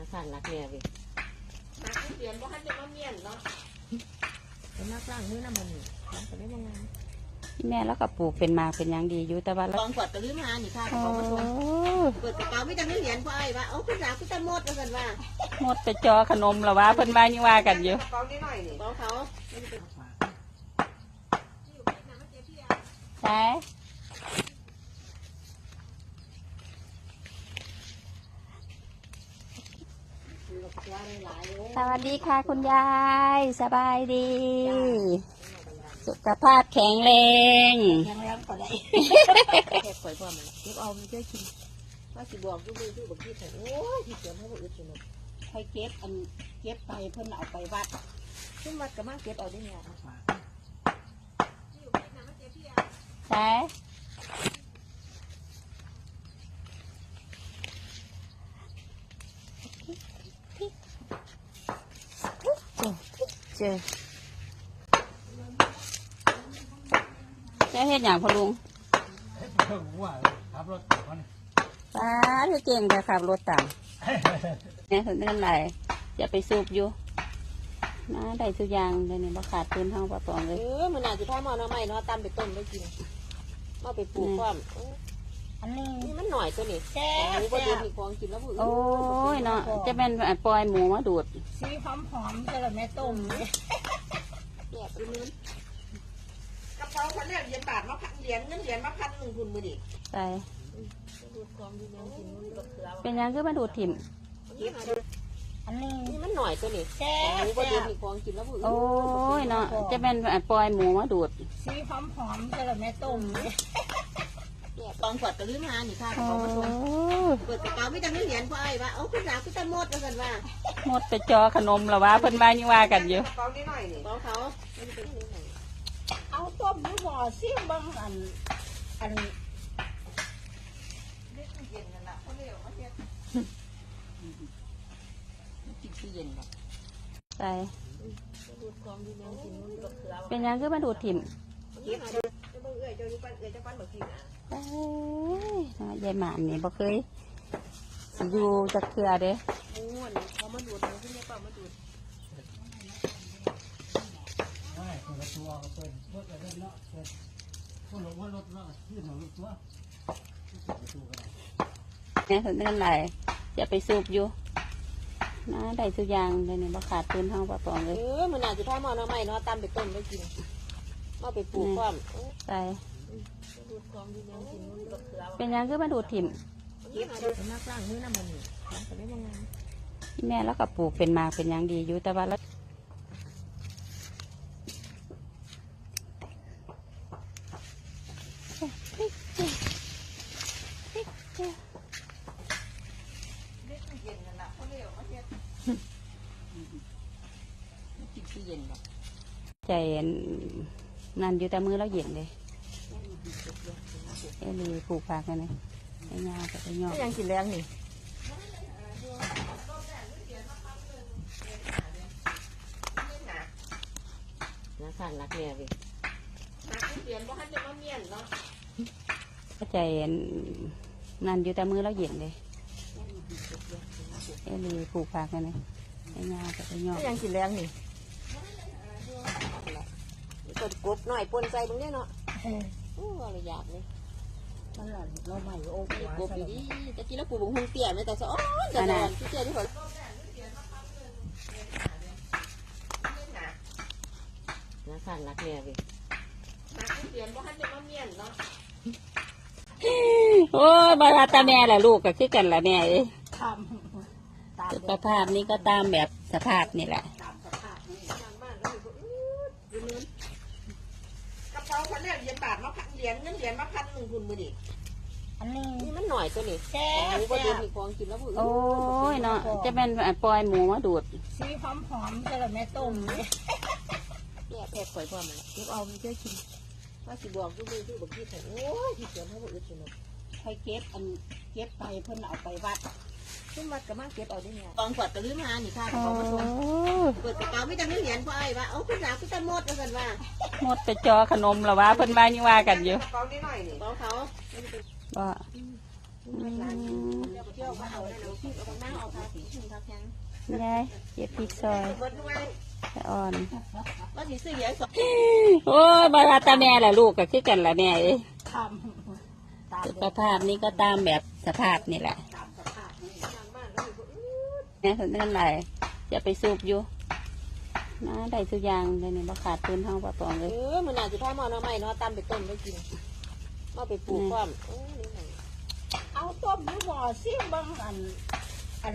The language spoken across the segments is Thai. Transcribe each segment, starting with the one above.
นะสั่นรักแม่เว้ยนักเรียนว่าท่านจะมาเมียนเนาะเป็นนักล่างมือน้ำมันนี่มันก็ได้บางงานแม่แล้วก็ปลูกเป็นหมากเป็นหยังดีอยู่แต่ว่ากเราองขวดกระลืมหานี่ค่ะกโอ้ระเป๋ามาส่งเปิดกระเป๋าไม่จำไม่เหรียญพ่อไอ้ว่าเอาขึ้นหลังขึ้นตะมดแล้วกันว่าหมดไปจอขนมแล้ววะเพิ่นว่ายังว่ากันอยู่กระเป๋านิดหน่อยนี่กระเป๋าเขาใช่ สวัสดีค่ะคุณยาย สบายดี สุขภาพแข็งแรงยังแล้วก็ได้แค่ปล่อยพ่อมันเก็บเอามันเยอะกินว่าสิบอกยูมือที่บอกที่เถอะโอ้ยที่เสียมันก็อึดสนุกคอยเก็บอันเก็บไปเพิ่นเอาไปวัดขึ้นวัดกับมาเก็บเอาได้ไงใช่ เจอจะเฮ็ดอย่างพอลุงเพิ่งว่าขับรถมันป้าที่เก่งแต่ขับรถต่างเนี่ยถึงนั่นไหลอย่าไปสูบอยู่นะได้ทุกอย่างเลยเนี่ยบ่ขาดทุนเท่าปะปองเลเอยอมันน่าจะพามาเนาะไม่เนาะตำไปต้มได้กินมาไปปลูกความ อันนี้นี่มันหน่อยตัวนี้แซ่บแซ่บมีของกินแล้วผู้โอ้ยเนาะจะเป็นปล่อยหมูมาดูด สีหอมหอมๆจะละแม่ต้มแซ่บตัวนี้กระเป๋าพันเนี่ยเหรียญบาทมาพันเหรียญเงินเหรียญมาพันหนึ่งคุณมือดิใส่ดูความดีน้องกินมันก็คือเอาเป็นหยังคือมาดูดถิ่ม เก็บอันนี้นี่มันหน่อยตัวนี้แซ่บ หมูก็แซ่ดูบมีของกินแล้วผู้โอ้ยเนาะจะเป็นปล่อยหมูมาดูด สีหอมหอมๆจะละแม่ต้มเนี่ยก องขวดกระลืมหานี่ค่ะกระโอ้เป๋ามาส่งเปิดกระเป๋าไม่จำไม่เหรียญพ่อไอ้ว่าเอาขึ้นหลังขึ้นตะมดแล้วกันว่าหมดไปจอขนมแล้ววะเพิ่นว่ายังว่ากันอยู่กระเป๋านิดหน่อยนี่กระเป๋าเขาไม่ได้เป็นนิดหน่อยเอาต้มหรือบ่อซิบางอันอันเย็นกันละเขาเรียกว่าเฮ็ดกินที่เย็นแบบใส่ดูความดีน้องกินมันก็คือเอาเป็นหยังคือมาดูดถิ่มเก็บจะเบิ่ งเอื้อยเจ้าอยู่ปั้นเอื้อยเจ้าปั้นบ่กินอะเอ้ยเนาะยายหมานนี่บ่เคยสิอยู่จักเทื่อเด้โอ้ยเขามาดูดมันขึ้นเนี่ยเปล่ามาดูดไม่เปิดประตูออกเปิดรถอะไรเนาะเปิดพวกรถว่ารถเนาะยื่นหน่อยรถตัวเปิดประตูกันเนี่ยถึงนั่นไหลอย่าไปสูบอยู่นะได้ทุกอย่างเลยเนี่ยบ่ขาดทุนเท่าปะปองเลเอยอมันน่าจะพามาเนาะไม่เนาะตำไปต้มได้กินมา ไปปลูกความใส่ดูความดีน้องกินมันก็คือเอาเป็นหยังคือมาดูดถิ่มเก็บเป็นนักล่างมือน้ำมันนี่มันก็ได้บางงานแม่แล้วก็ปลูกเป็นหมากเป็นหยังดีอยู่แต่ว่าเราเย็นกันละเขาเรียกว่าเฮ็ดกินที่เย็นแบบใจ นั่นอยู่แต่มือเราเย็นเลยเอลีปลูกผักกันเลยไอ้งากับไอ้ยอก็ยังกินแรงนี่นะสั่นรักแม่เว้ยนักเรียนว่าท่านจะมาเมียนเนาะใจนั่นอยู่แต่มือเราเย็นเลยเอลีปลูกผักกันเลยไอ้งากับไอ้ยอก็ยังกินแรงนี่ กดกบหน่อยปนใจตรงนี้เนาะโอ้อะไรอยากเลยมันหล่อนเราใหม่โอ้โหกบดีๆตะกี้เราปลูกบงฮงเตี้ยไม่แต่สะอ้อนแต่สะอ่อนที่เตี้ยที่เขานะสั่นรักแม่เว้ยนักเรียนว่าท่านจะมาเมียนเนาะโอ้ยบาราตาแม่แหละลูกก็คือกันละแม่เอ้ยทำตามสุขภาพนี่ก็ตามแบบสภาพนี่แหละ เหรียญเงินเหรียญมาพันหนึ่งคุณมือดิอันนี้ นี่มันหน่อยตัวนี้แซ่หบมูก็แซ่ดูบมีของกินแล้วผู้โอ้ยเนาะจะเป็นปล่อยหมูมาดูดสีหอมหอมๆจะละแม่ต้มแย่แพ้ปล่อยความมันเก็บเอามันเยอะกินว่าสิบอกยูมือที่บอกที่เถอะโอ้ยที่เสียมันก็อึดสนุกคอยเก็บอันเก็บไปเพิ่นเอาไปวัด ขึ้นวัดกับมาเก็บเอาได้ไงกองขวดกระลืมหานี่ค่ะกระโอ้เป๋ามาส่งเปิดกระเป๋าไม่จำไม่เหรียญพ่อไอ้ว่าเอาขึ้นหลังขึ้นตะมดแล้วกันว่าหมดไปจอขนมแล้ววะเพิ่นว่ายังว่ากันอยู่กระเป๋านิดหน่อยนี่กระเป๋าเขาไม่ได้เป็นว่าเที่ยวมาเอาได้แล้วที่เอาข้างหน้าเอาทาสีชุ่มทาแข็งยายเก็บพริกซอยเบิดด้วยตะอ่อนว่าสิซื้อเหรียญสองโอ้ยบาราตาแม่ล่ะลูกก็คือกันล่ะแม่เอ้ยทำตามสภาพนี้ก็ตามแบบสภาพนี่แหละตามสภาพนี่ เนี่ยคนนั้นไรจะไปสูบอยู่นะได้ทุกอย่างเลยนี่บ่ขาดทุนเท่าปะปองเลเอยอมันน่าจะพามาเอาหน่อไม้เนาะตำไปต้มไปกินมาไปปลูกความโอ้ยนี่ไงเอาต้มหรือบ่อซิมบางอัน อัน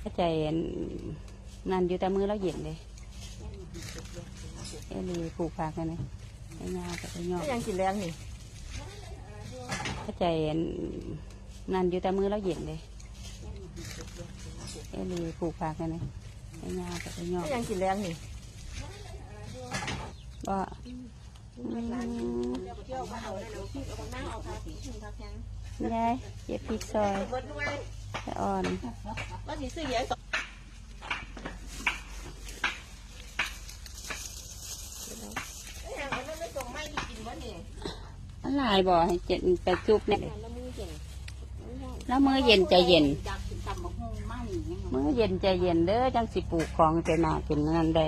เข้าใจอันนั่นอยู่แต่มือเราเย็นเลยเอลีปลูกผักกันเลยไอ้งากับไอ้ยอก็ยังกินแรงนี่เข้าใจอันนั่นอยู่แต่มือเราเย็นเลย เอลีปลูกผักกันเลยไอ้งากับไอ้ยอก็ยังกินแรงนี่ก็เที่ยวมาเอาเลยเดี๋ยวพี่เอาบางหน้าเอาทาสีชุ่มทาแข็งยายเก็บพริกซอยเบิดด้วยตะอ่อนว่าสิซื้อเหรียญสองเอ้ยอย่างนั้นไม่ส่งไม้ที่กินวะนี่อะไรบ่ให้เจ็ดไปจุบเนี่ยแล้วมือเก่งแล้วมือเย็นใจเย็น มั่งอย่างเงี้ยมื้อเย็นใจเย็นเด้อจังสิปลูกของจะนากินนั่นได้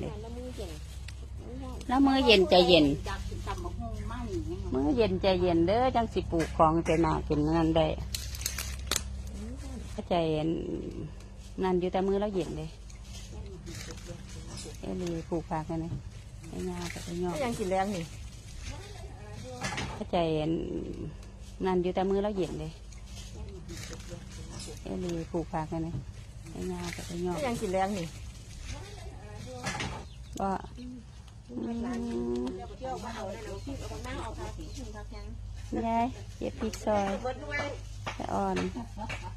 แล้วมือเก่งแล้วมื้อเย็นใจเย็นอยากกินตำบักหุ่งมั่งอย่างเงี้ยมื้อเย็นใจเย็นเด้อจังสิปลูกของจะนากินนั่นได้เข้าใจอันนั่นอยู่แต่มือเราเย็นเลย เอลีปลูกผักกันเลยไอ้งากับไอ้ยอก็ยังกินแรงนี่เข้าใจนั่นอยู่แต่มือเราเย็นเลยเอลีปลูกผักกันเลยไอ้งากับไอ้ยอก็ยังกินแรงนี่ก็ยาเยเดี๋ยวพี่เอาบางหน้าเอาทาสีชุ่มทาแข็งยบพริกซอยเบิดด้วยตะอ่อน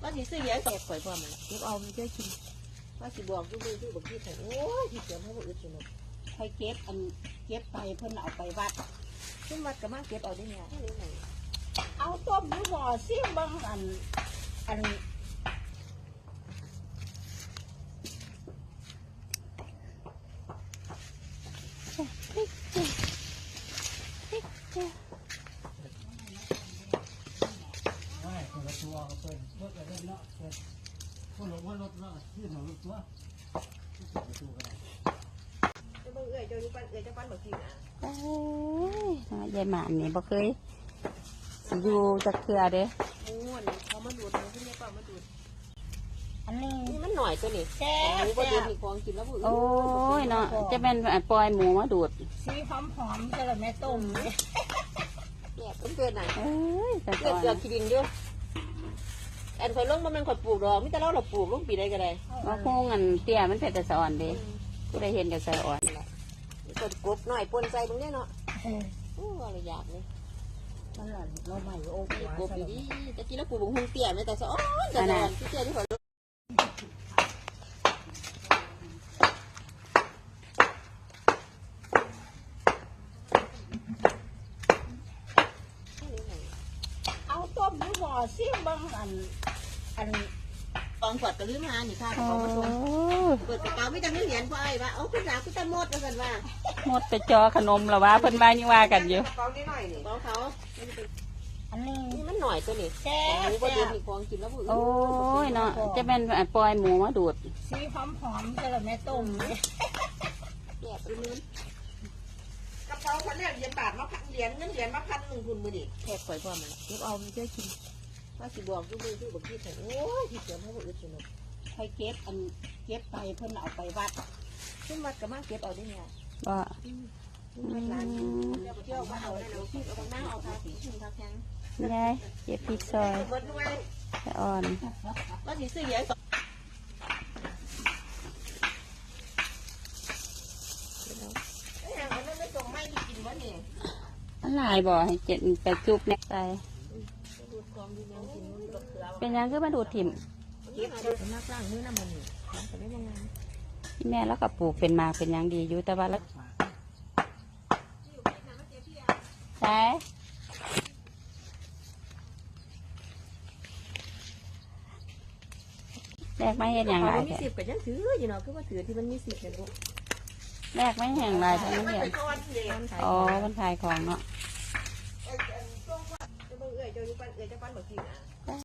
ว่าสิซื้อเหรียญสองข่อยความมันละเก็บเอามันจะกิน ว่าสิบอกอยู่มือที่บอกที่ไทยโอ้ยที่เสียมให้บ่อึดสนุกคอยเก็บอันเก็บไปเพิ่นเอาไปวัดขึ้นวัดก็มาเก็บเอาได้เนี่ยนี่ไงเอาต้มหรือบ่อซิมบางอันอันไม่คนละตัวก็เป็นเมื่อกี้เนาะเป็น คนละวันรถเนาะขึ้นหนึ่งตัวตัวจะเบิ่งเอ้ยเจ้าอยู่ปันเอ้ยจ้าปันบอกจริงอะเอ้ยยายหมานนี่บ่เคยสิอยู่จักเทือเด้ม้วนเขามาดูดมันขึ้นเนี่ยเปล่ามาดูดอันนี้นี่มันหน่อยตัวนี่แซ่หมูบ่ดูดมีของกินแล้วบ่โอ้ยเนาะจะเป็นปล่อยหมูมาดูดสีหอมหอมๆจะเลยแม่ต้มเนี่ยเนี่ยเพิ่นเกิดน่ะเอ้ยแต่เกิก่ดอนเสือกขี้ดินอยู่ อันข่อยลงบ่แม่นข่อยปลูกดอกมีแต่เราเราปลูกลงปีใดก็ได้ว่าคงอันเตี้ยมันเป็นแต่สะอ่อนเด้ผู้ได้เห็นกับสะอ่อนกดกบหน่อยปนใส่ตรงนี้เนาะโอ้อะไรอยากเลยมันหล่อนเราใหม่โอ้โหกบดีๆตะกี้เราปลูกบงฮุงเตี้ยไหมแต่สะอ้อนแต่สะอ่อนที่เตี้ยที่ข่อยลงเอาต้มหรือบ่อซิมบางอัน อันกองขวดก็ลืมหานี่ค่ะโอ้กองมาส่งเปิดกระเป๋าไม่จำไม่เหรียญพ่อไอ้ว่าเอาคุณสาวคุณตาหมดแล้วกันว่าหมดไปจอขนมแล้ววะเพิ่นว่ายังว่ากันอยู่กระเป๋านิดหน่อยนี่กระเป๋าเขาอันนี้นี่มันหน่อยตัวนี่แซ่หบมูบ่แซ่ดูบมีของกินแล้วบ่โอ้ยเนาะจะเป็นปล่อยหมูมาดูดสีหอมหอมๆจะเลยแม่ต้มเนี่ยแยกไปนึงกระเป๋าคนแรกเหรียญบาทมาพันเหรียญเงินเหรียญมาพันหนึ่งคุณมือดิแทกข่อยความมันละเก็บเอามันจะกิน ว่าสิบอกอยู่มือที่บอกที่ไทยโอ้ยที่เสียมให้บ่อึดสนุกคอยเก็บอันเก็บไปเพิ่นเอาไปวัดขึ้นวัดก็มาเก็บเอาได้เนี่ยก็ร้านเที่ยวมาเอาได้แล้วพี่เอาบางหน้าเอาทาสีชุ่มทาแข็งยายเก็บพริกซอยเบิดด้วยตะอ่อนว่าสิซื้อเหรียญสองเอ้ยอย่างนั้นไม่ส่งไม้ที่กินวะนี่อะไรบ่ให้เจ็ดไปจุบเนี่ยไป เกลือเป็นหยังคือมาดูดถิ่มเก็บเอานักล่างมือน้ำมันนี่แต่ไม่ยังไงแม่แล้วก็ปลูกเป็นหมากเป็นหยังดีอยู่แต่ว่าแล้วใช่แรกไม่เห็นอย่างไรมีแต่สิบกับยังถืออยู่เนาะคือว่าถือที่มันมีสิบเนี่ยลูกแรกไม่แห้งลายทั้งนั้นมันเดียไปทอดเลยมันขายอ๋อของมันขายของเนาะไอ้อันช่วงว่าจะเบิ่งเอื้อยเจ้าอยู่บ้านเอื้อยเจ้าบ้านบ่กินอะ